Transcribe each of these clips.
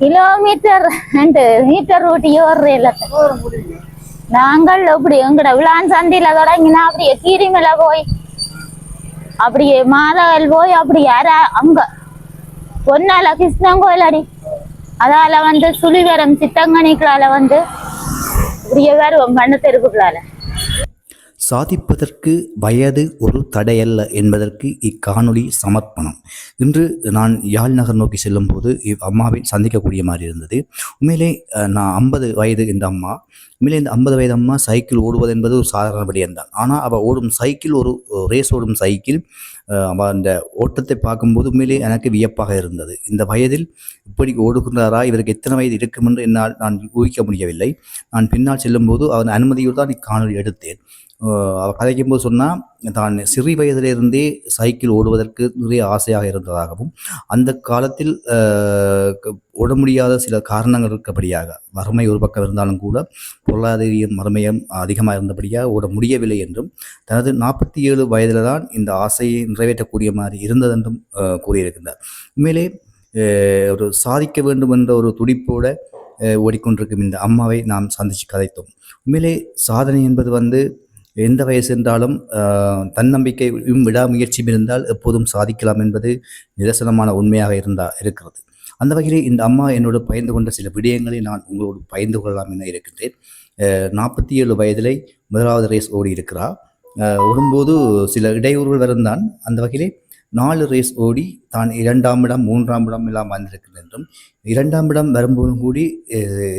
Kilometre ரெண்டு metre ஓட்டி ஓடுறேன் நாங்கள் அப்படி எங்கட விழான் சந்தையில தொடங்கினா அப்படியே கீரிமலை போய் அப்படியே மாதவல் போய் அப்படி யாரா அங்க. பொன்னால கிருஷ்ணன் கோயில் அடி. அதால வந்து சுழிவரம் சித்தங்கனிக்களால வந்து இப்படியே வருவோம் பண்ண தெருக்குள்ளால சாதிப்பதற்கு வயது ஒரு தடையல்ல என்பதற்கு இக்காணொளி சமர்ப்பணம். இன்று நான் யாழ் நகர் நோக்கி செல்லும்போது இவ் அம்மாவை சந்திக்கக்கூடிய மாதிரி இருந்தது. உண்மையிலே நான் ஐம்பது வயது இந்த அம்மா. உண்மையிலே இந்த ஐம்பது வயது அம்மா சைக்கிள் ஓடுவது என்பது ஒரு சாதாரண விடயம்தான் ஆனால் அவள் ஓடும் சைக்கிள் ஒரு ரேஸ் ஓடும் சைக்கிள் அவள் அந்த ஓட்டத்தை பார்க்கும்போது உண்மையிலே எனக்கு வியப்பாக இருந்தது. இந்த வயதில் இப்படி ஓடுகின்றாரா? இவருக்கு எத்தனை வயது இருக்கும் என்று என்னால் நான் ஊகிக்க முடியவில்லை. நான் பின்னால் செல்லும்போது அவன் அனுமதியோடு தான் இக்காணொலி எடுத்தேன். கதைக்கும் போது சொன்னால் தான் சிறு வயதிலிருந்தே சைக்கிள் ஓடுவதற்கு நிறைய ஆசையாக இருந்ததாகவும் அந்த காலத்தில் ஓட முடியாத சில காரணங்கள் இருக்கபடியாக வறுமை ஒரு பக்கம் இருந்தாலும் கூட பொருளாதாரியம் வறுமையும் அதிகமாக இருந்தபடியாக ஓட முடியவில்லை என்றும் தனது நாற்பத்தி ஏழு வயதில் தான் இந்த ஆசையை நிறைவேற்றக்கூடிய மாதிரி இருந்ததென்றும் கூறியிருக்கின்றார். உண்மையிலே ஒரு சாதிக்க வேண்டும் என்ற ஒரு துடிப்போட ஓடிக்கொண்டிருக்கும் இந்த அம்மாவை நாம் சந்தித்து கதைத்தோம். உண்மையிலே சாதனை என்பது வந்து எந்த வயசு என்றாலும் தன்னம்பிக்கையும் விடாமுயற்சியும் இருந்தால் எப்போதும் சாதிக்கலாம் என்பது நிதர்சனமான உண்மையாக இருந்தா இருக்கிறது. அந்த வகையில் இந்த அம்மா என்னோடு பயந்து கொண்ட சில விடயங்களை நான் உங்களோடு பயந்து கொள்ளலாம் என இருக்கின்றேன். நாற்பத்தி ஏழு வயதிலே முதலாவது ரேஸ் ஓடி இருக்கிறார் ஓடும்போது சில இடையூறுகள் வரந்தான். அந்த வகையிலே நாலு ரேஸ் ஓடி தான் இரண்டாம் இடம் மூன்றாம் இடம் எல்லாம் வந்திருக்கிறது என்றும் இரண்டாம் இடம் வரும்போதும் கூடி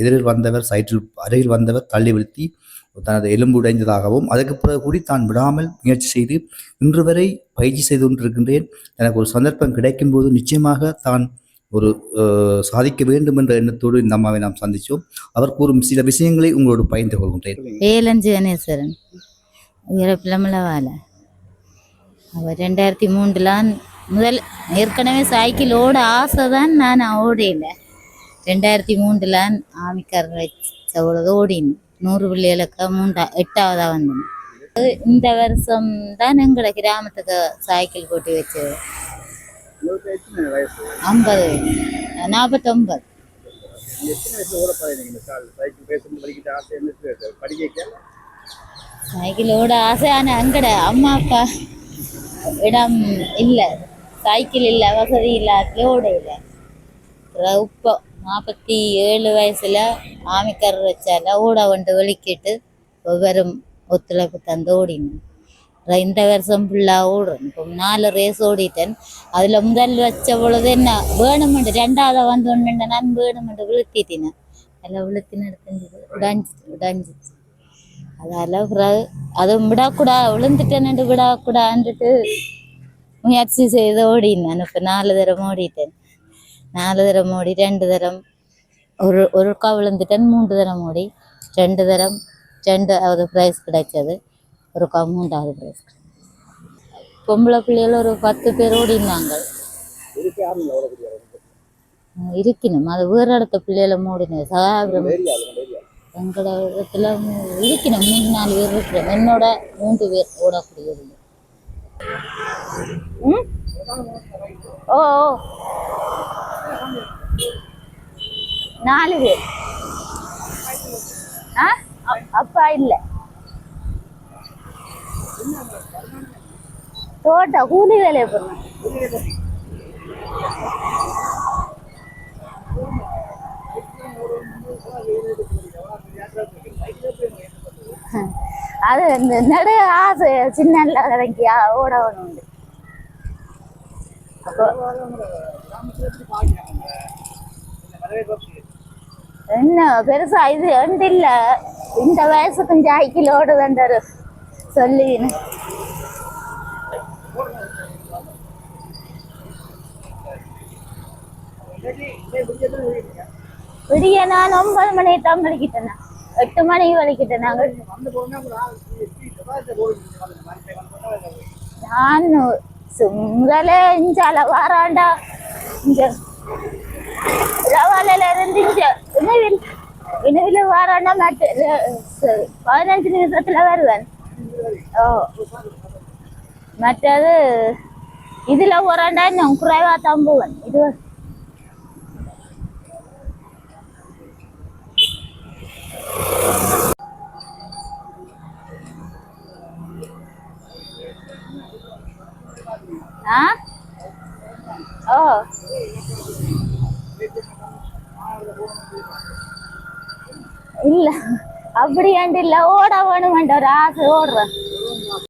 எதிரில் வந்தவர் சைற்றில் அருகில் வந்தவர் தள்ளி வீழ்த்தி தனது எலும்பு உடைந்ததாகவும் அதுக்கு பிறகு கூடி தான் விடாமல் முயற்சி செய்து இன்று வரை பயிற்சி செய்து கொண்டிருக்கின்றேன். எனக்கு ஒரு சந்தர்ப்பம் கிடைக்கும் போது நிச்சயமாக தான் ஒரு சாதிக்க வேண்டும் என்ற எண்ணத்தோடு இந்த அம்மாவை நாம் சந்தித்தோம் அவர் கூறும் சில விஷயங்களை உங்களோடு பகிர்ந்து கொள்கின்றேன். வேலஞ்சு கணேஸ்வரன் உயரப்பிளமல வாழ அவர் ரெண்டாயிரத்தி மூன்றுலாம் முதல் ஏற்கனவே சைக்கிள் ஓட ஆசை தான் நான் ஓடினேன் ரெண்டாயிரத்தி மூன்றுலாம் ஆமிக்கார் வச்ச ஓடினேன். நூறு பிள்ளைகளுக்கு மூன்றா எட்டாவதாக வந்தோம் இந்த வருஷம் தான் எங்களை கிராமத்துக்கு சைக்கிள் போட்டி வச்சது. ஐம்பது நாற்பத்தொம்பது சைக்கிளோட ஆசை ஆனால் அங்கட அம்மா அப்பா இடம் இல்லை. சைக்கிள் இல்லை வசதி இல்லை ஓட இல்லை. இப்போ நாற்பத்தி ஏழு வயசில் ஆமிக்கர் வச்சால ஊட வந்து வெளிக்கிட்டு வெறும் ஒத்துழைப்பு தந்து ஓடினேன். இந்த வருஷம் ஃபுல்லாக ஓடுறேன். இப்போ நாலு ரேஸ் ஓடிட்டேன். அதில் முதல் வச்ச பொழுது என்ன வேணுமெண்டு ரெண்டாவது வந்து ஒன்று நான் வேணுமெண்டு விழுத்திட்டினேன். அதில் விழுத்தின எடுத்து உடஞ்சிச்சு உடஞ்சிச்சு. அதால பிறகு அதுவும் விடக்கூடா விழுந்துட்டேன்னு விடக்கூடான்ட்டு முயற்சி செய்து ஓடினேன். இப்போ நாலு தரம் ஓடிட்டேன். நாலு தரம் ஓடி ரெண்டு தரம். ஒரு ஒருக்கா விழுந்துட்டேன் மூன்று தரம் ஓடி. ரெண்டு தரம் ரெண்டாவது ப்ரைஸ் கிடைச்சது. ஒருக்கா மூன்றாவது ப்ரைஸ் பொம்பளை பிள்ளைகள் ஒரு பத்து பேர் ஓடினாங்க. இருக்கணும். அது வேறு இடத்த பிள்ளைகளை மூடினது. சகாபுரம் எங்களோட இடத்துல இருக்கணும். மூணு நாலு பேர் இருக்கிறோம் என்னோட மூன்று பேர் ஓடக்கூடியது. ஓ ஓ. நாலு பேர். ஆ? அப்பா இல்லை. தோட்ட கூலி வேலையை போடணும் அது இந்த நடு ஆசை சின்ன இறங்கி ஓடணும். உண்டு என்ன பெருசா இது ரெண்டு இல்ல. இந்த வயசுக்கும் ஜாய்க்கில் ஓடுதுன்றாரு சொல்லி விடிய நான் ஒன்பது மணி தான் வலிக்கிட்டேன் எட்டு மணி வலிக்கிட்டேன் நாங்கள் நான் சு- இஞ்சால வாராண்டா. இங்க. ரவாலையில இருந்து இங்க. இணைவில் இணைவில் வாராண்டா மாட்டு. பதினஞ்சு நிமிஷத்துல வருவேன். ஓ. மற்றது இதுல போறாண்டா இன்னும். குறைவா தான் போவேன். இது ஆ ஓ இல்ல அப்படியாண்டு இல்ல ஓட வேணுமென்ற ஒரு ஆசை ஓடுறேன்.